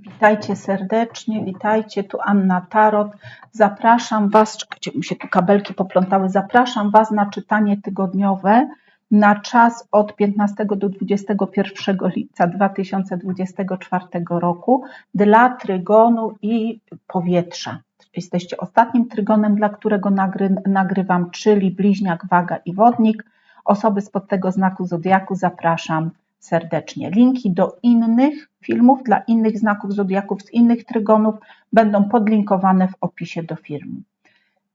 Witajcie serdecznie, witajcie, tu Anna Tarot. Zapraszam Was, czekajcie, mi się tu kabelki poplątały, zapraszam Was na czytanie tygodniowe na czas od 15 do 21 lipca 2024 roku dla trygonu i powietrza. Jesteście ostatnim trygonem, dla którego nagry, nagrywam, czyli bliźniak, waga i wodnik. Osoby spod tego znaku zodiaku zapraszam serdecznie. Linki do innych filmów, dla innych znaków zodiaków z innych trygonów będą podlinkowane w opisie do filmu.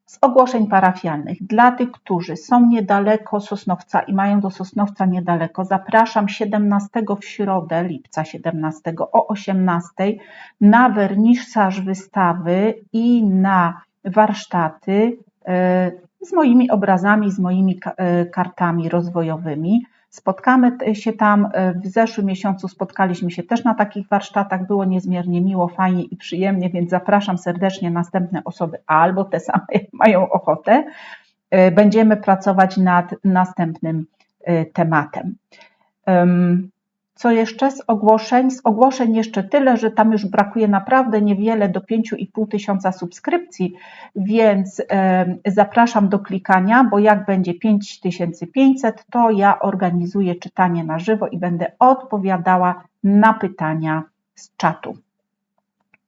Z ogłoszeń parafialnych. Dla tych, którzy są niedaleko Sosnowca i mają do Sosnowca niedaleko, zapraszam 17 w środę, lipca 17 o 18 na wernisaż wystawy i na warsztaty e, z moimi obrazami, z moimi e, kartami rozwojowymi. Spotkamy się tam. E, w zeszłym miesiącu spotkaliśmy się też na takich warsztatach. Było niezmiernie miło, fajnie i przyjemnie, więc zapraszam serdecznie następne osoby albo te same, jak mają ochotę. E, będziemy pracować nad następnym e, tematem. Co jeszcze z ogłoszeń? Z ogłoszeń jeszcze tyle, że tam już brakuje naprawdę niewiele do 5,5 tysiąca subskrypcji, więc zapraszam do klikania, bo jak będzie 5500, to ja organizuję czytanie na żywo i będę odpowiadała na pytania z czatu.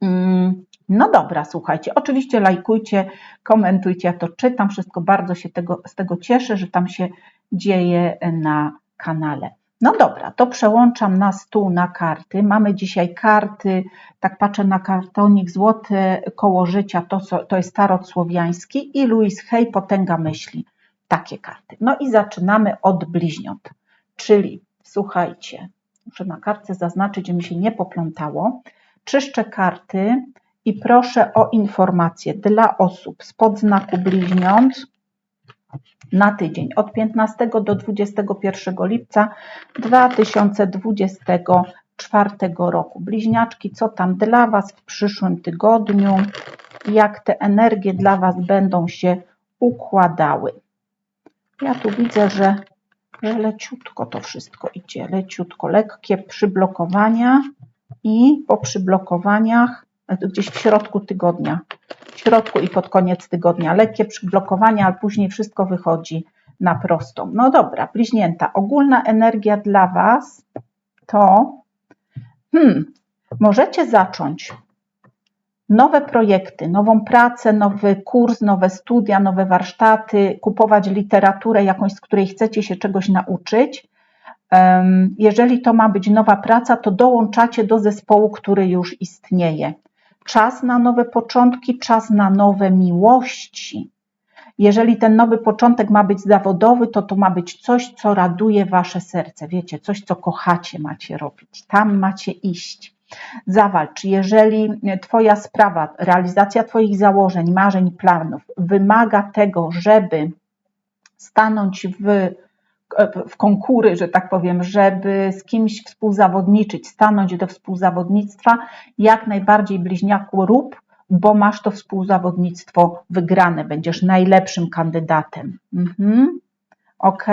Mm, no dobra, słuchajcie, oczywiście lajkujcie, komentujcie, ja to czytam, wszystko bardzo się tego, z tego cieszę, że tam się dzieje na kanale. No dobra, to przełączam na stół na karty. Mamy dzisiaj karty, tak patrzę na kartonik, złote koło życia, to, to jest tarot słowiański i Louis Hay, potęga myśli. Takie karty. No i zaczynamy od bliźniąt, czyli słuchajcie, muszę na kartce zaznaczyć, że mi się nie poplątało. Czyszczę karty i proszę o informacje dla osób spod znaku bliźniąt, na tydzień od 15 do 21 lipca 2024 roku. Bliźniaczki, co tam dla Was w przyszłym tygodniu? Jak te energie dla Was będą się układały? Ja tu widzę, że, że leciutko to wszystko idzie, leciutko, lekkie przyblokowania i po przyblokowaniach gdzieś w środku tygodnia w środku i pod koniec tygodnia. Lekkie przyblokowania, ale później wszystko wychodzi na prostą. No dobra, bliźnięta. Ogólna energia dla Was to hmm, możecie zacząć nowe projekty, nową pracę, nowy kurs, nowe studia, nowe warsztaty, kupować literaturę jakąś, z której chcecie się czegoś nauczyć. Jeżeli to ma być nowa praca, to dołączacie do zespołu, który już istnieje czas na nowe początki, czas na nowe miłości. Jeżeli ten nowy początek ma być zawodowy, to to ma być coś, co raduje wasze serce. Wiecie, coś, co kochacie, macie robić. Tam macie iść. Zawalcz. Jeżeli Twoja sprawa, realizacja Twoich założeń, marzeń, planów wymaga tego, żeby stanąć w w konkury, że tak powiem, żeby z kimś współzawodniczyć, stanąć do współzawodnictwa, jak najbardziej bliźniaku rób, bo masz to współzawodnictwo wygrane, będziesz najlepszym kandydatem. Mhm ok?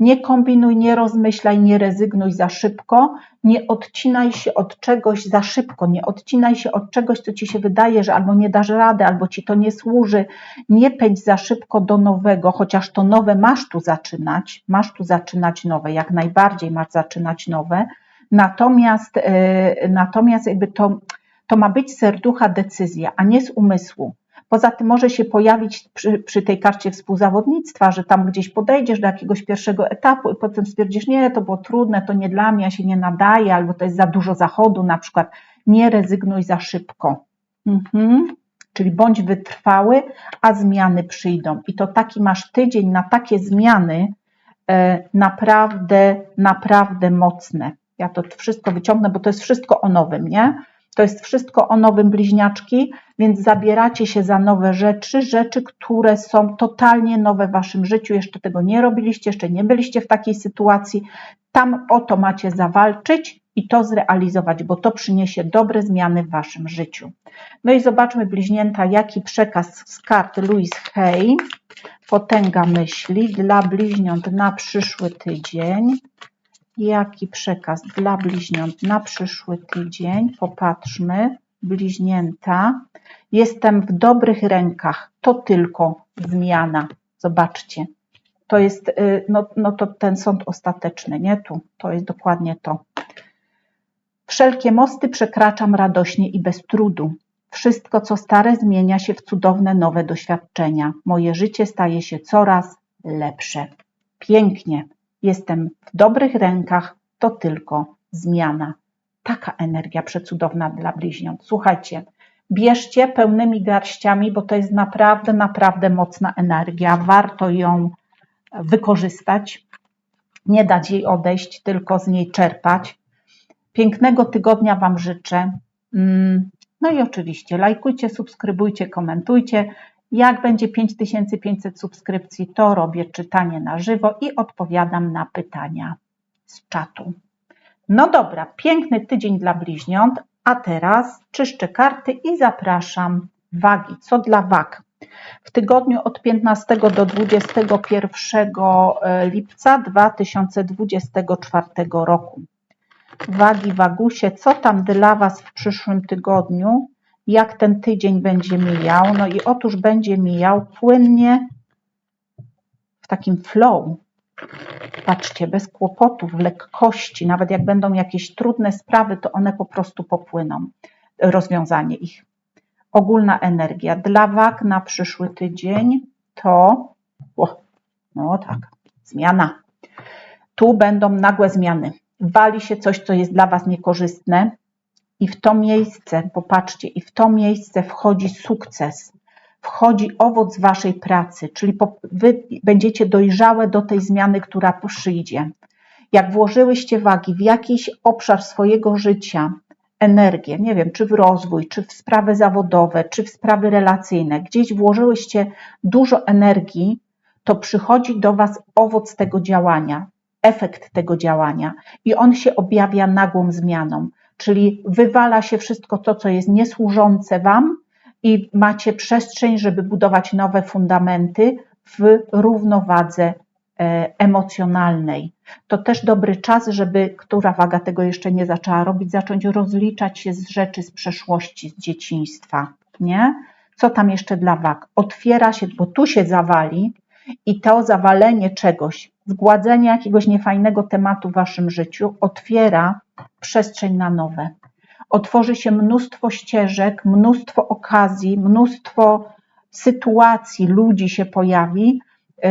Nie kombinuj, nie rozmyślaj, nie rezygnuj za szybko, nie odcinaj się od czegoś za szybko, nie odcinaj się od czegoś, co ci się wydaje, że albo nie dasz rady, albo ci to nie służy. Nie pędź za szybko do nowego, chociaż to nowe masz tu zaczynać, masz tu zaczynać nowe, jak najbardziej masz zaczynać nowe. Natomiast, yy, natomiast jakby to, to ma być serducha decyzja, a nie z umysłu. Poza tym może się pojawić przy, przy, tej karcie współzawodnictwa, że tam gdzieś podejdziesz do jakiegoś pierwszego etapu i potem stwierdzisz, nie, to było trudne, to nie dla mnie, ja się nie nadaje, albo to jest za dużo zachodu na przykład. Nie rezygnuj za szybko. Mhm. Czyli bądź wytrwały, a zmiany przyjdą. I to taki masz tydzień na takie zmiany e, naprawdę, naprawdę mocne. Ja to wszystko wyciągnę, bo to jest wszystko o nowym, nie? To jest wszystko o nowym bliźniaczki, więc zabieracie się za nowe rzeczy, rzeczy, które są totalnie nowe w waszym życiu. Jeszcze tego nie robiliście, jeszcze nie byliście w takiej sytuacji. Tam o to macie zawalczyć i to zrealizować, bo to przyniesie dobre zmiany w waszym życiu. No i zobaczmy bliźnięta, jaki przekaz z kart Louis Hay, potęga myśli dla bliźniąt na przyszły tydzień. Jaki przekaz dla bliźniąt na przyszły tydzień? Popatrzmy. Bliźnięta. Jestem w dobrych rękach. To tylko zmiana. Zobaczcie. To jest, y, no, no to ten sąd ostateczny, nie? Tu, to jest dokładnie to. Wszelkie mosty przekraczam radośnie i bez trudu. Wszystko, co stare, zmienia się w cudowne nowe doświadczenia. Moje życie staje się coraz lepsze. Pięknie. Jestem w dobrych rękach. To tylko zmiana. Taka energia przecudowna dla bliźniąt. Słuchajcie, bierzcie pełnymi garściami, bo to jest naprawdę, naprawdę mocna energia. Warto ją wykorzystać, nie dać jej odejść, tylko z niej czerpać. Pięknego tygodnia Wam życzę. Mm, no i oczywiście lajkujcie, subskrybujcie, komentujcie. Jak będzie 5500 subskrypcji, to robię czytanie na żywo i odpowiadam na pytania z czatu. No dobra, piękny tydzień dla bliźniąt, a teraz czyszczę karty i zapraszam wagi. Co dla wag? W tygodniu od 15 do 21 e, lipca 2024 roku. Wagi, wagusie, co tam dla Was w przyszłym tygodniu? Jak ten tydzień będzie mijał? No i otóż będzie mijał płynnie w takim flow. Patrzcie, bez kłopotów, w lekkości, nawet jak będą jakieś trudne sprawy, to one po prostu popłyną, rozwiązanie ich. Ogólna energia dla wag na przyszły tydzień to, o, no tak, zmiana. Tu będą nagłe zmiany wali się coś, co jest dla Was niekorzystne, i w to miejsce, popatrzcie, i w to miejsce wchodzi sukces, wchodzi owoc Waszej pracy, czyli Wy będziecie dojrzałe do tej zmiany, która przyjdzie. Jak włożyłyście wagi w jakiś obszar swojego życia, energię, nie wiem, czy w rozwój, czy w sprawy zawodowe, czy w sprawy relacyjne, gdzieś włożyłyście dużo energii, to przychodzi do Was owoc tego działania efekt tego działania. I on się objawia nagłą zmianą, czyli wywala się wszystko to, co jest niesłużące Wam i macie przestrzeń, żeby budować nowe fundamenty w równowadze e, emocjonalnej. To też dobry czas, żeby, która waga tego jeszcze nie zaczęła robić, zacząć rozliczać się z rzeczy z przeszłości, z dzieciństwa, nie? Co tam jeszcze dla wag? Otwiera się, bo tu się zawali i to zawalenie czegoś zgładzenie jakiegoś niefajnego tematu w waszym życiu otwiera przestrzeń na nowe. Otworzy się mnóstwo ścieżek, mnóstwo okazji, mnóstwo sytuacji, ludzi się pojawi. Yy,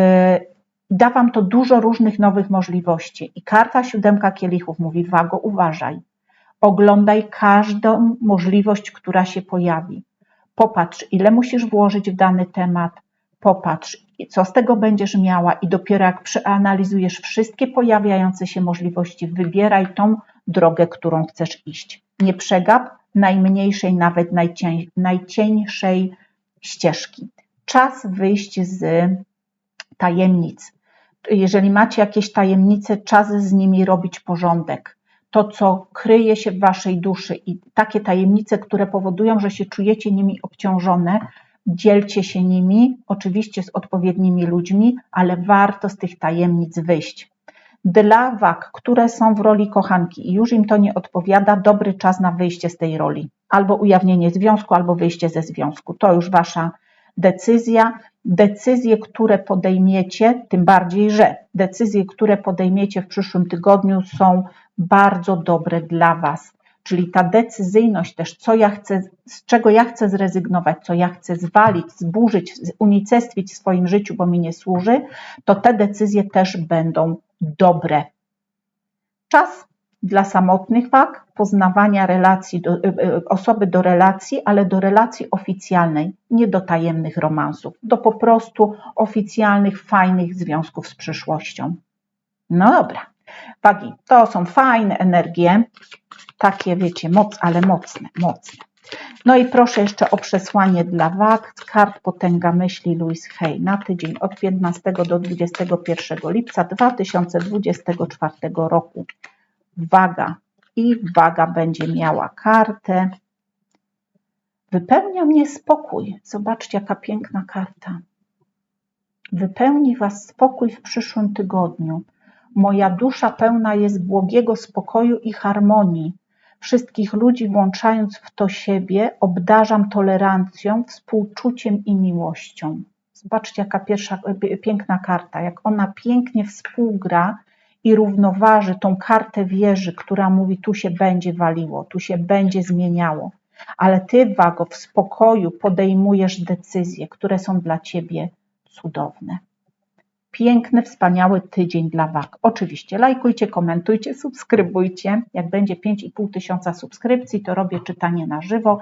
da wam to dużo różnych nowych możliwości. I karta siódemka kielichów mówi: Wago, uważaj. Oglądaj każdą możliwość, która się pojawi. Popatrz, ile musisz włożyć w dany temat, popatrz, co z tego będziesz miała i dopiero jak przeanalizujesz wszystkie pojawiające się możliwości, wybieraj tą drogę, którą chcesz iść. Nie przegap najmniejszej, nawet najcień, najcieńszej ścieżki. Czas wyjść z tajemnic. Jeżeli macie jakieś tajemnice, czas z nimi robić porządek. To, co kryje się w waszej duszy i takie tajemnice, które powodują, że się czujecie nimi obciążone, dzielcie się nimi, oczywiście z odpowiednimi ludźmi, ale warto z tych tajemnic wyjść. Dla wag, które są w roli kochanki i już im to nie odpowiada, dobry czas na wyjście z tej roli. Albo ujawnienie związku, albo wyjście ze związku. To już wasza decyzja. Decyzje, które podejmiecie, tym bardziej, że decyzje, które podejmiecie w przyszłym tygodniu są bardzo dobre dla was czyli ta decyzyjność też, co ja chcę, z czego ja chcę zrezygnować, co ja chcę zwalić, zburzyć, unicestwić w swoim życiu, bo mi nie służy, to te decyzje też będą dobre. Czas dla samotnych wag, poznawania relacji, do, y, y, osoby do relacji, ale do relacji oficjalnej, nie do tajemnych romansów, do po prostu oficjalnych, fajnych związków z przyszłością. No dobra, wagi to są fajne energie, takie wiecie, moc, ale mocne, mocne. No i proszę jeszcze o przesłanie dla wag kart Potęga Myśli Louis Hay na tydzień od 15 do 21 lipca 2024 roku. Waga i waga będzie miała kartę. Wypełnia mnie spokój. Zobaczcie, jaka piękna karta. Wypełni Was spokój w przyszłym tygodniu. Moja dusza pełna jest błogiego spokoju i harmonii. Wszystkich ludzi, włączając w to siebie, obdarzam tolerancją, współczuciem i miłością. Zobaczcie, jaka pierwsza piękna karta, jak ona pięknie współgra i równoważy tą kartę wieży, która mówi: tu się będzie waliło, tu się będzie zmieniało. Ale ty, Wago, w spokoju podejmujesz decyzje, które są dla ciebie cudowne. Piękny, wspaniały tydzień dla Wag. Oczywiście lajkujcie, komentujcie, subskrybujcie. Jak będzie 5,5 tysiąca subskrypcji, to robię czytanie na żywo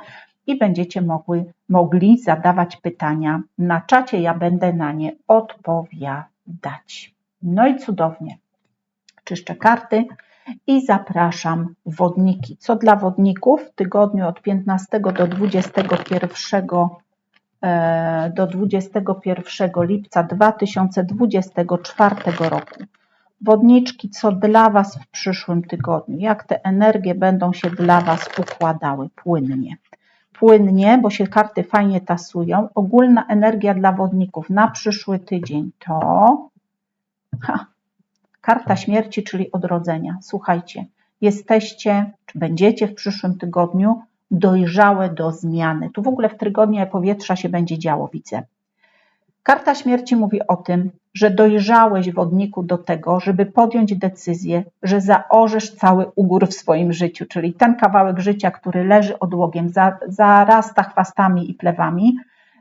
i będziecie mogły, mogli zadawać pytania na czacie. Ja będę na nie odpowiadać. No i cudownie. Czyszczę karty i zapraszam wodniki. Co dla wodników w tygodniu od 15 do 21 e, do 21 lipca 2024 roku. Wodniczki, co dla Was w przyszłym tygodniu? Jak te energie będą się dla Was układały płynnie? Płynnie, bo się karty fajnie tasują. Ogólna energia dla wodników na przyszły tydzień to ha, Karta śmierci, czyli odrodzenia. Słuchajcie, jesteście, czy będziecie w przyszłym tygodniu dojrzałe do zmiany. Tu w ogóle w tygodniu powietrza się będzie działo, widzę. Karta śmierci mówi o tym, że dojrzałeś wodniku do tego, żeby podjąć decyzję, że zaorzesz cały ugór w swoim życiu, czyli ten kawałek życia, który leży odłogiem, zarasta chwastami i plewami,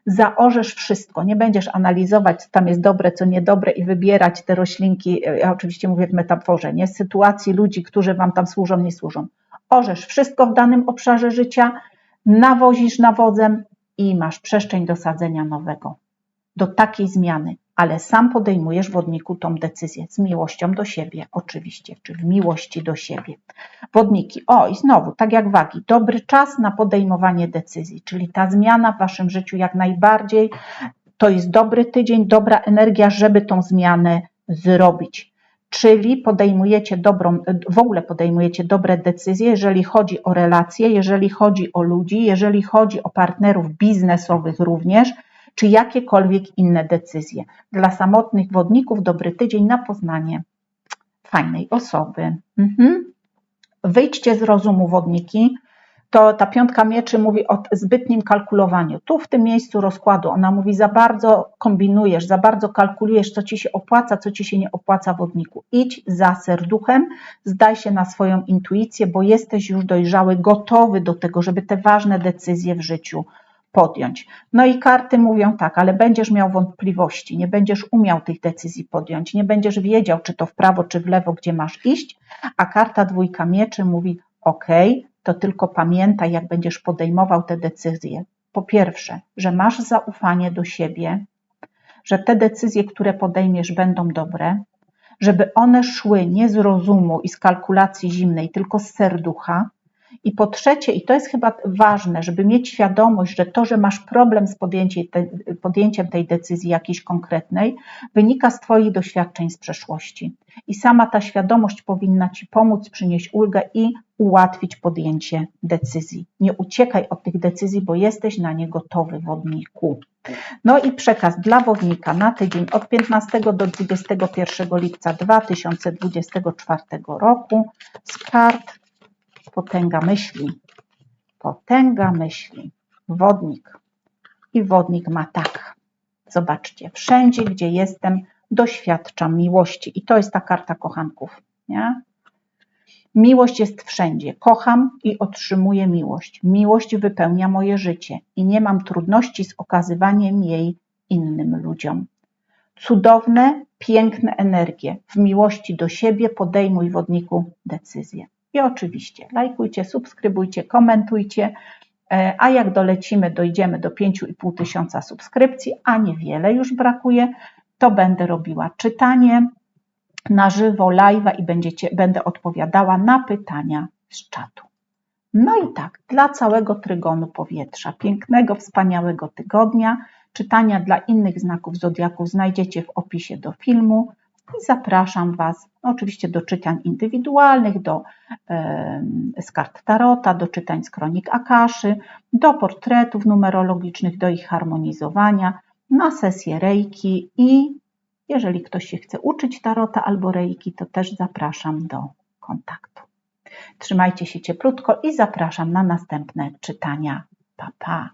zaorzesz wszystko, nie będziesz analizować, co tam jest dobre, co niedobre i wybierać te roślinki, ja oczywiście mówię w metaforze, nie? sytuacji ludzi, którzy wam tam służą, nie służą. Orzesz wszystko w danym obszarze życia, nawozisz nawozem i masz przestrzeń do sadzenia nowego. Do takiej zmiany ale sam podejmujesz wodniku tą decyzję z miłością do siebie, oczywiście, czy w miłości do siebie. Wodniki, o i znowu, tak jak wagi, dobry czas na podejmowanie decyzji, czyli ta zmiana w waszym życiu jak najbardziej to jest dobry tydzień, dobra energia, żeby tą zmianę zrobić. Czyli podejmujecie dobrą, w ogóle podejmujecie dobre decyzje, jeżeli chodzi o relacje, jeżeli chodzi o ludzi, jeżeli chodzi o partnerów biznesowych również, czy jakiekolwiek inne decyzje. Dla samotnych wodników dobry tydzień na poznanie fajnej osoby. Mhm. Wyjdźcie z rozumu wodniki. To ta piątka mieczy mówi o zbytnim kalkulowaniu. Tu w tym miejscu rozkładu ona mówi za bardzo kombinujesz, za bardzo kalkulujesz, co ci się opłaca, co ci się nie opłaca wodniku. Idź za serduchem, zdaj się na swoją intuicję, bo jesteś już dojrzały, gotowy do tego, żeby te ważne decyzje w życiu podjąć. No i karty mówią tak, ale będziesz miał wątpliwości, nie będziesz umiał tych decyzji podjąć, nie będziesz wiedział, czy to w prawo, czy w lewo, gdzie masz iść, a karta dwójka mieczy mówi: OK, to tylko pamiętaj, jak będziesz podejmował te decyzje. Po pierwsze, że masz zaufanie do siebie, że te decyzje, które podejmiesz, będą dobre, żeby one szły nie z rozumu i z kalkulacji zimnej, tylko z serducha, i po trzecie, i to jest chyba ważne, żeby mieć świadomość, że to, że masz problem z podjęciem tej decyzji jakiejś konkretnej, wynika z Twoich doświadczeń z przeszłości. I sama ta świadomość powinna Ci pomóc, przynieść ulgę i ułatwić podjęcie decyzji. Nie uciekaj od tych decyzji, bo jesteś na nie gotowy, wodniku. No i przekaz dla wodnika na tydzień od 15 do 21 lipca 2024 roku z kart potęga myśli. Potęga myśli. Wodnik. I wodnik ma tak. Zobaczcie, wszędzie, gdzie jestem, doświadczam miłości. I to jest ta karta kochanków. Nie? Miłość jest wszędzie. Kocham i otrzymuję miłość. Miłość wypełnia moje życie i nie mam trudności z okazywaniem jej innym ludziom. Cudowne, piękne energie. W miłości do siebie podejmuj wodniku decyzję. I oczywiście lajkujcie, subskrybujcie, komentujcie. E, a jak dolecimy, dojdziemy do 5,5 tysiąca subskrypcji, a niewiele już brakuje, to będę robiła czytanie na żywo, live'a i będziecie, będę odpowiadała na pytania z czatu. No i tak, dla całego trygonu powietrza, pięknego, wspaniałego tygodnia, czytania dla innych znaków zodiaków znajdziecie w opisie do filmu i zapraszam Was oczywiście do czytań indywidualnych, do z kart Tarota, do czytań z kronik Akaszy, do portretów numerologicznych, do ich harmonizowania, na sesję Reiki i Jeżeli ktoś się chce uczyć tarota albo reiki, to też zapraszam do kontaktu. Trzymajcie się cieplutko i zapraszam na następne czytania. Pa, pa.